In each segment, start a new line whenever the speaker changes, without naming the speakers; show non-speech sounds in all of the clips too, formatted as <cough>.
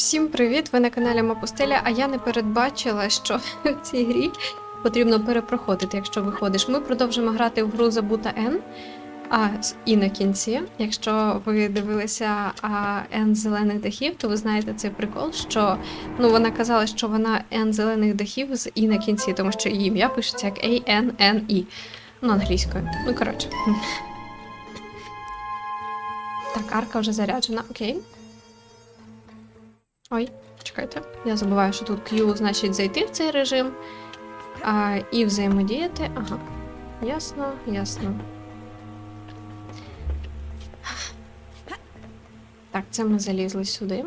Всім привіт! Ви на каналі Мапустеля, а я не передбачила, що в цій грі потрібно перепроходити, якщо виходиш. Ми продовжимо грати в гру Забута Н. А і на кінці, якщо ви дивилися Н зелених дахів, то ви знаєте цей прикол, що ну вона казала, що вона Н зелених дахів з і на кінці, тому що її ім'я пишеться як A-N-N-E. Ну, англійською. Ну, коротше. Так, арка вже заряджена, окей. Ой, чекайте. Я забуваю, що тут Q значить зайти в цей режим. А, і взаємодіяти. Ага. Ясно, ясно. Так, це ми залізли сюди.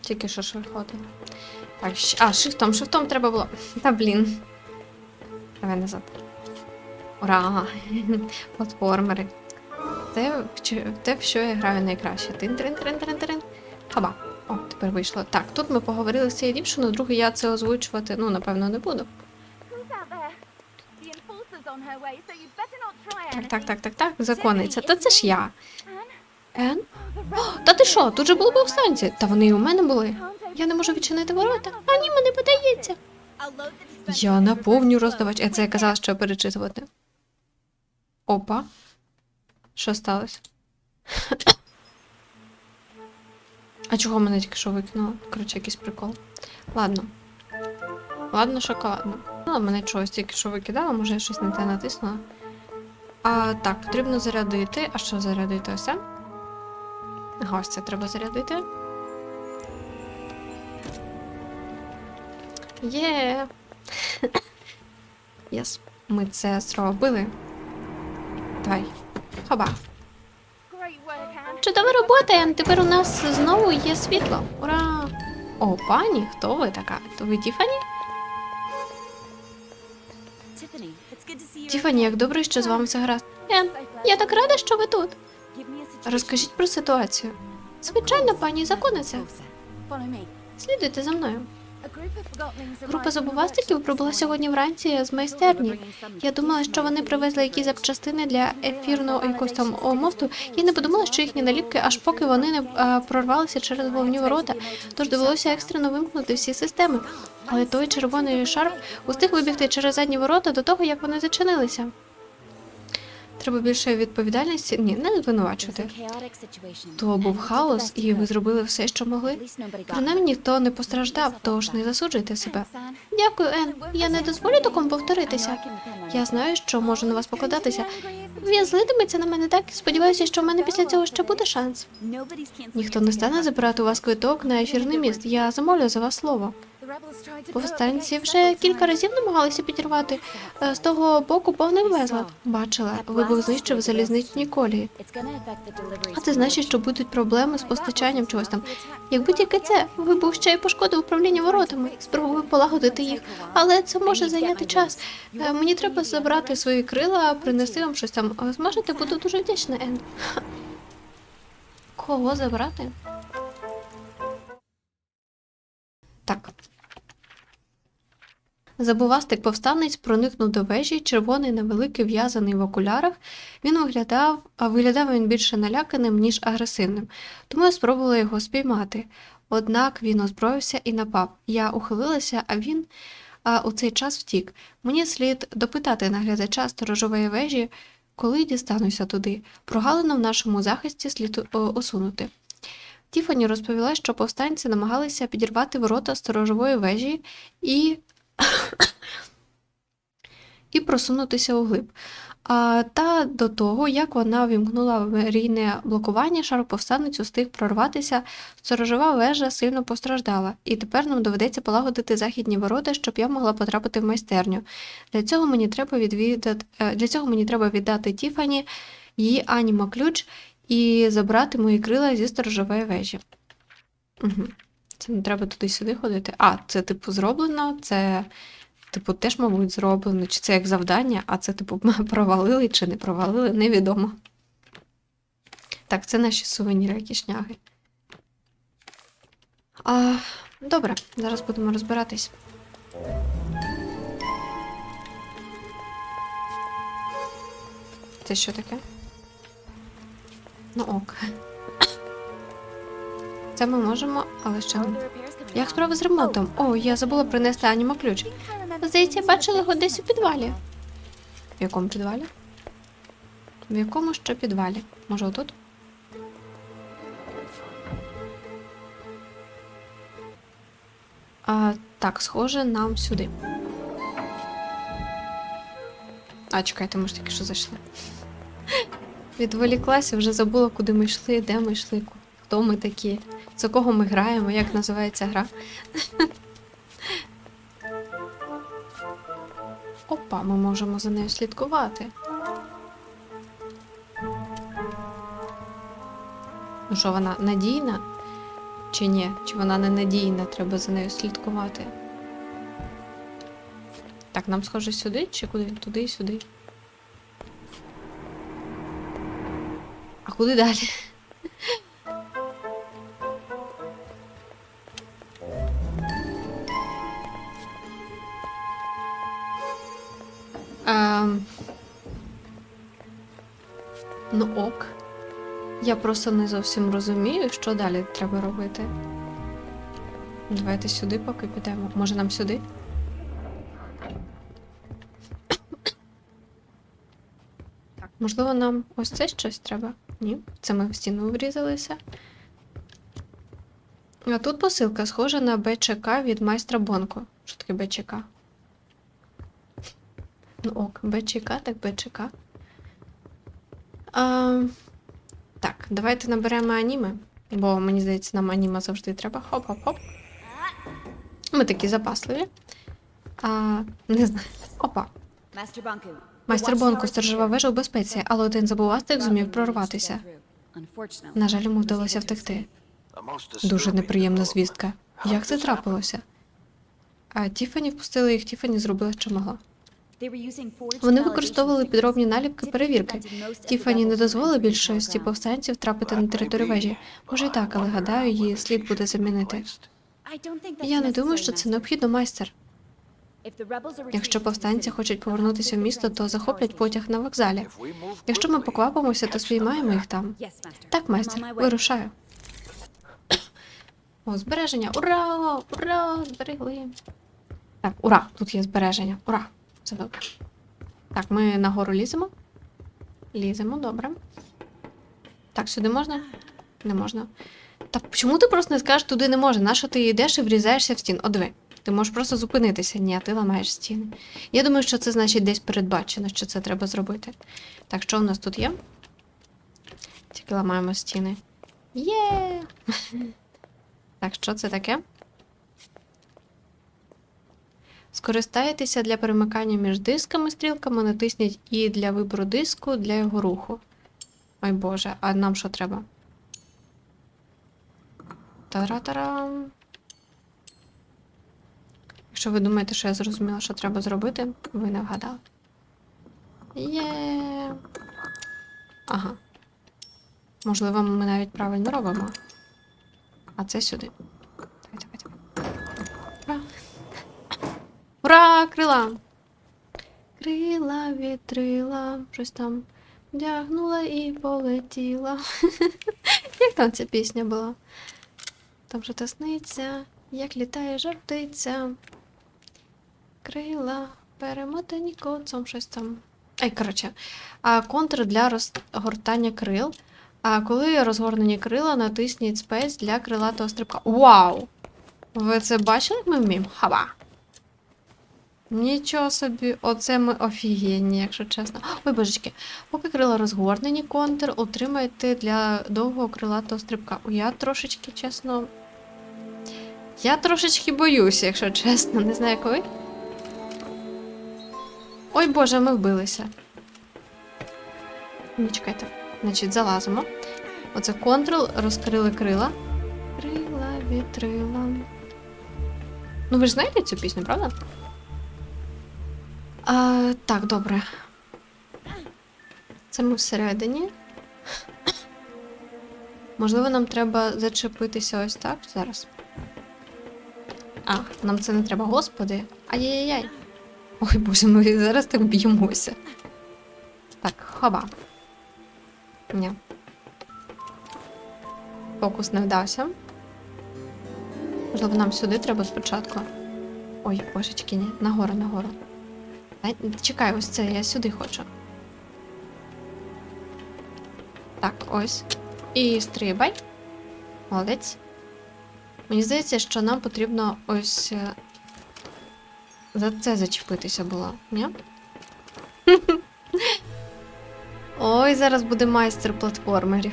Тільки що ж виходить. Так, а, шифтом, шифтом треба було. Та блін. Давай назад. Ура! <laughs> Платформери. Те, в що я граю найкраще. Тин трин трин трин трин Хаба. О, тепер вийшло. Так, тут ми поговорили з цією дівчиною, друге я це озвучувати, ну, напевно, не буду. Так, так, так, так, так, законниця. Та це ж я. Ен? Та ти що? Тут же були повстанці. Та вони і у мене були. Я не можу відчинити ворота. А ні, мені подається. Я наповню роздавач. Е, це я казала, що перечитувати. Опа. Що сталося? А чого мене тільки що викинуло? Коротше, якийсь прикол. Ладно. Ладно, шоколадно. Ну, мене чогось тільки що викидало, може я щось не те натиснула. А, так, потрібно зарядити. А що зарядити? Ось це? Треба зарядити. Є. <coughs> Єс. Ми це зробили. Давай. Хоба. Чудова робота, Ен. Тепер у нас знову є світло. Ура! О, пані, хто ви така? То ви Тіфані? Тіфані, як добре, що з вами все гаразд. Ен, я так рада, що ви тут. Розкажіть про ситуацію. Звичайно, пані законниця. Слідуйте за мною. Група забувастиків прибула сьогодні вранці з майстерні. Я думала, що вони привезли якісь запчастини для ефірного якогось там мосту. Я не подумала, що їхні наліпки, аж поки вони не прорвалися через головні ворота. Тож довелося екстрено вимкнути всі системи. Але той червоний шарф устиг вибігти через задні ворота до того, як вони зачинилися. Треба більше відповідальності. Ні, не звинувачувати. То був хаос, і ви зробили все, що могли. Принаймні ніхто не постраждав, тож не засуджуйте себе. Дякую, Ен. Я не дозволю такому повторитися. Я знаю, що можу на вас покладатися. Він злитиметься на мене так сподіваюся, що в мене після цього ще буде шанс. Ніхто не стане забирати у вас квиток на ефірний міст. Я замовлю за вас слово. Повстанці вже кілька разів намагалися підірвати. Е, З того боку повний безлад. Бачила, вибух знищив залізничні колії. А це значить, що будуть проблеми з постачанням чогось там. Якби тільки це, вибух ще й пошкодив управління воротами. Спробую полагодити їх, але це може зайняти час. Е, Мені треба забрати свої крила, принести вам щось там. Зможете, буду дуже вдячна, Ен. Кого забрати? Так. Забувастик повстанець проникнув до вежі, червоний невеликий в'язаний в окулярах. Він виглядав, а виглядав він більше наляканим, ніж агресивним, тому я спробувала його спіймати. Однак він озброївся і напав. Я ухилилася, а він а, у цей час втік. Мені слід допитати наглядача сторожової вежі, коли дістануся туди. Прогалину в нашому захисті слід усунути. Тіфані розповіла, що повстанці намагалися підірвати ворота сторожової вежі і і просунутися углиб. Та до того, як вона вімкнула аварійне блокування, шароповстанець устиг прорватися, сторожова вежа сильно постраждала, і тепер нам доведеться полагодити західні ворота, щоб я могла потрапити в майстерню. Для цього мені треба відвідати, е, для цього мені треба віддати Тіфані її анімо ключ і забрати мої крила зі сторожової вежі. Угу. Це не треба туди-сюди ходити. А, це, типу, зроблено, це, типу, теж, мабуть, зроблено. Чи це як завдання, а це, типу, <laughs> провалили чи не провалили, невідомо. Так, це наші сувеніри, які шняги. А, добре, зараз будемо розбиратись. Це що таке? Ну ок. Це ми можемо, але ще не. Як справи з ремонтом? О, я забула принести анімо ключ. Здається, бачила його десь у підвалі. В якому підвалі? В якому ще підвалі? Може, отут? А, так, схоже, нам сюди. А, чекайте, ми ж тільки що зайшли. Відволіклася, вже забула, куди ми йшли, де ми йшли, хто ми такі, за кого ми граємо, як називається гра. Опа, ми можемо за нею слідкувати. Ну що, вона надійна? Чи ні? Чи вона не надійна, треба за нею слідкувати? Так, нам схоже сюди чи куди? Туди і сюди. А куди далі? Я просто не зовсім розумію, що далі треба робити. Давайте сюди поки підемо. Може нам сюди? Так, можливо, нам ось це щось треба? Ні, це ми в стіну врізалися. А тут посилка схожа на БЧК від майстра Бонко. Що таке БЧК? Ну ок, БЧК, так БЧК. А, так, давайте наберемо аніме, бо мені здається, нам аніме завжди треба. Хоп-хоп-хоп. Ми такі запасливі. А, не знаю. Опа. Майстер Бонко сторожова вежа у безпеці, але один забувастик зумів прорватися. На жаль, йому вдалося втекти. Дуже неприємна звістка. Як це трапилося? А Тіфані впустили їх, Тіфані зробила, що могла.
Вони використовували підробні наліпки перевірки.
Тіфані не дозволила більшості повстанців трапити на територію вежі. Може і так, але гадаю, її слід буде замінити. Я не думаю, що це необхідно, майстер. Якщо повстанці хочуть повернутися в місто, то захоплять потяг на вокзалі. Якщо ми поквапимося, то спіймаємо їх там. Так, майстер, вирушаю. О, збереження! Ура! Ура! Зберегли. Так, ура! Тут є збереження. Ура! Все добре. Так, ми нагору ліземо. Ліземо, добре. Так, сюди можна? Не можна. Так чому ти просто не скажеш, туди не можна? Нащо ти йдеш і врізаєшся в стін? О, диви. Ти можеш просто зупинитися. Ні, ти ламаєш стіни. Я думаю, що це значить десь передбачено, що це треба зробити. Так, що в нас тут є? Тільки ламаємо стіни. Є! <laughs> Так, що це таке? Скористайтеся для перемикання між дисками, стрілками, натисніть і для вибору диску для його руху. Ой Боже, а нам що треба? Тара-тарам. Якщо ви думаєте, що я зрозуміла, що треба зробити, ви не вгадали. Є. Ага. Можливо, ми навіть правильно робимо. А це сюди. Ура! Крила! Крила вітрила, щось там вдягнула і полетіла. <laughs> Як там ця пісня була? Там що то як літає жартиця. Крила, перемотані коцом, щось там. Ай, коротше, контр для розгортання крил. А коли розгорнені крила, натисніть спейс для крилатого стрибка. Вау! Ви це бачили, як ми вміємо? Хаба! Нічого собі, оце ми офігенні, якщо чесно. Ой, божечки, поки крила розгорнені, контр отримайте для довгого крилатого стрибка. Я трошечки, чесно. Я трошечки боюся, якщо чесно, не знаю, ви. Ой Боже, ми вбилися. Ні, чекайте. Значить, залазимо. Оце Ctrl, розкрили крила. Крила, вітрила. Ну, ви ж знаєте цю пісню, правда? А, так, добре. Це ми всередині. Можливо, нам треба зачепитися ось так зараз. А, нам це не треба, господи. Ай-яй-яй. Ой, боже, ми зараз так б'ємося. Так, хоба. Ні. Фокус не вдався. Можливо, нам сюди треба спочатку. Ой, божечки, ні. Нагору, нагору. Ай, Чекай, ось це, я сюди хочу. Так, ось. І стрибай. Молодець. Мені здається, що нам потрібно ось е, за це зачепитися було, ні? <laughs> Ой, зараз буде майстер платформерів.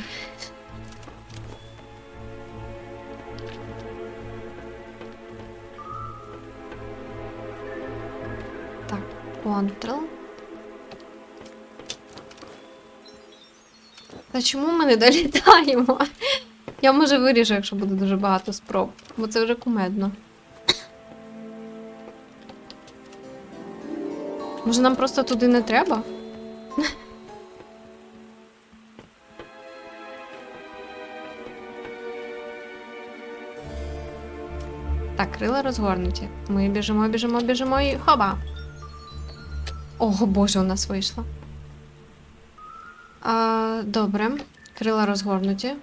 Ctrl. Та чому ми не долітаємо? Я може виріжу, якщо буде дуже багато спроб, бо це вже кумедно. Може, нам просто туди не треба? Так, крила розгорнуті. Ми біжимо, біжимо, біжимо і хоба. Ого, боже, у нас вийшло. А, добре. Крила розгорнуті.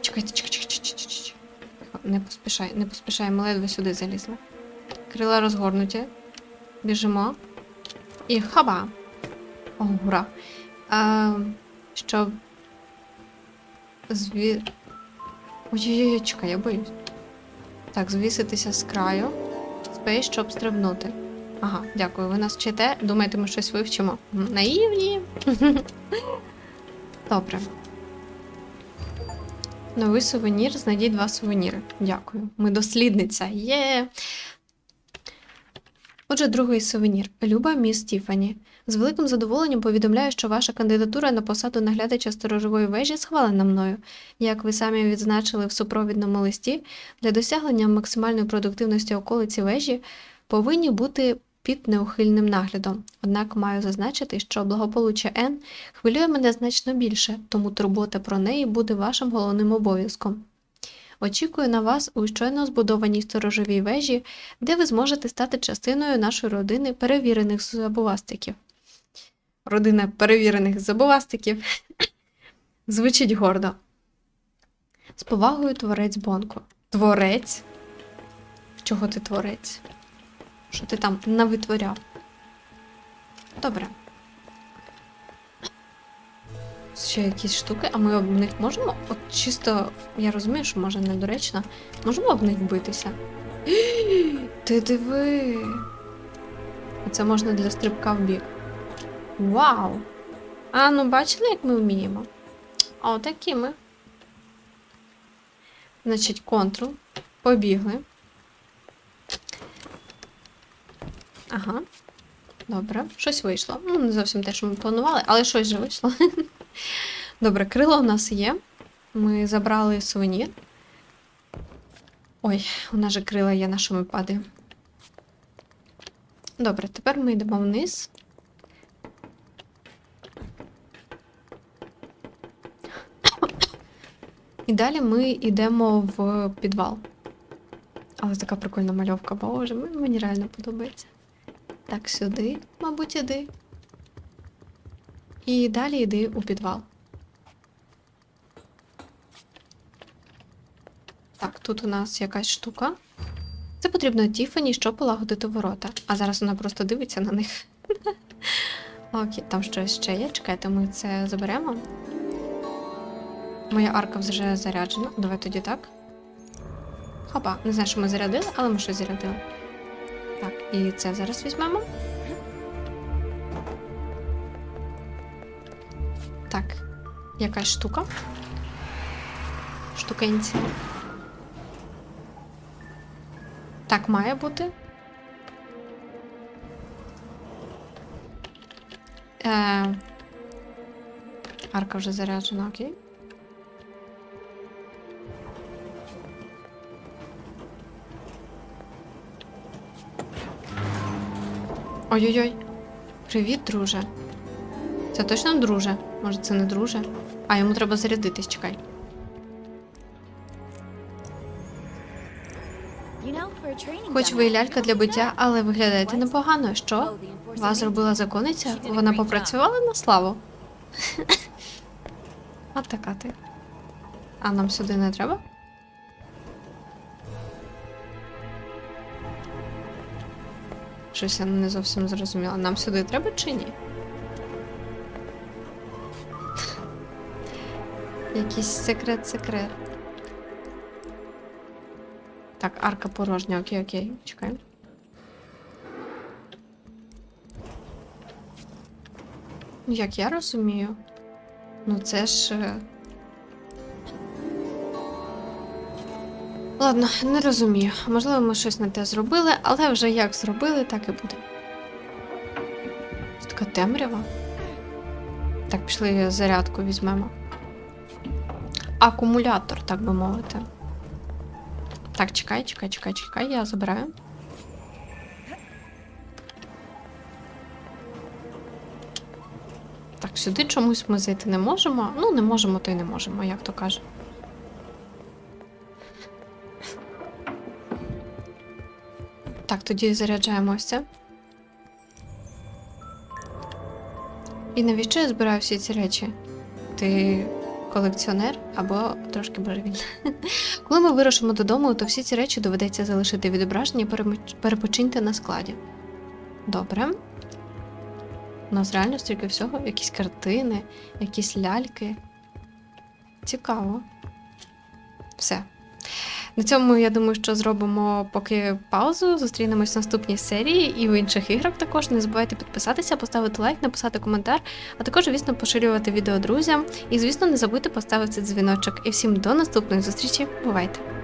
Чекайте, чекайте, чекайте, чекайте. Не поспішай, не поспішай, ми ледве сюди залізли. Крила розгорнуті. Біжимо. І хаба. О, ура. А, щоб. Зві... Ой-ой-ой, чекай, я боюсь. Так, звіситися з краю. Спей, щоб стрибнути. Ага, дякую. Ви нас вчите. Думаєте, ми щось вивчимо? Наївні. <laughs> Добре. Новий сувенір. Знайдіть два сувеніри. Дякую. Ми дослідниця. Є. Отже, другий сувенір. Люба міс Тіфані. З великим задоволенням повідомляю, що ваша кандидатура на посаду наглядача сторожової вежі схвалена мною. Як ви самі відзначили в супровідному листі, для досягнення максимальної продуктивності околиці вежі повинні бути під неухильним наглядом. Однак маю зазначити, що благополуччя Н хвилює мене значно більше, тому турбота про неї буде вашим головним обов'язком. Очікую на вас у щойно збудованій сторожовій вежі, де ви зможете стати частиною нашої родини перевірених забувастиків. Родина перевірених забувастиків <coughs> звучить гордо. З повагою творець Бонко. Творець? Чого ти творець? Що ти там навитворяв? Добре. Ще якісь штуки, а ми об них можемо? От чисто, я розумію, що може недоречно. Можемо об них битися? <gasps> Ти диви. Це можна для стрибка в бік. Вау! А ну бачили, як ми вміємо? О, такі ми. Значить, Ctrl. Побігли. Ага. Добре, щось вийшло. Ну, не зовсім те, що ми планували, але щось же вийшло. <laughs> Добре, крило у нас є. Ми забрали сувенір. Ой, у нас же крила є, на що ми. Добре, тепер ми йдемо вниз. І далі ми йдемо в підвал. Але така прикольна мальовка, боже, мені реально подобається. Так, сюди, мабуть, іди. І далі йди у підвал. Так, тут у нас якась штука. Це потрібно Тіфані, щоб полагодити ворота. А зараз вона просто дивиться на них. <laughs> Окей, там щось ще є. Чекайте, ми це заберемо. Моя арка вже заряджена. Давай тоді так. Хопа, не знаю, що ми зарядили, але ми щось зарядили. Так, і це зараз візьмемо. Так, якась штука. Штукенці. Так має бути. Е... Арка вже заряджена, окей. Ой-ой-ой. Привіт, друже. Це точно друже? Може, це не друже? А, йому треба зарядитись, чекай. Хоч ви і лялька для биття, але виглядаєте непогано. Що? Вас зробила законниця? Вона попрацювала на славу? <laughs> От така ти. А нам сюди не треба? Щось я не зовсім зрозуміла. Нам сюди треба чи ні? Якийсь секрет-секрет. Так, арка порожня, окей, окей, чекаємо. Як я розумію, ну це ж. Ладно, не розумію. Можливо, ми щось не те зробили, але вже як зробили, так і буде. Така темрява. Так, пішли зарядку візьмемо. Акумулятор, так би мовити. Так, чекай, чекай, чекай, чекай, я забираю. Так, сюди чомусь ми зайти не можемо. Ну, не можемо, то й не можемо, як то каже. Так, тоді заряджаємо ось. І навіщо я збираю всі ці речі? Ти колекціонер або трошки божевільна. <laughs> Коли ми вирушимо додому, то всі ці речі доведеться залишити відображення і перепочиньте на складі. Добре. У нас реально стільки всього, якісь картини, якісь ляльки. Цікаво. Все. На цьому я думаю, що зробимо поки паузу. Зустрінемось в наступній серії і в інших іграх також. Не забувайте підписатися, поставити лайк, написати коментар, а також, звісно, поширювати відео друзям. І, звісно, не забудьте поставити дзвіночок. І всім до наступної зустрічі. Бувайте!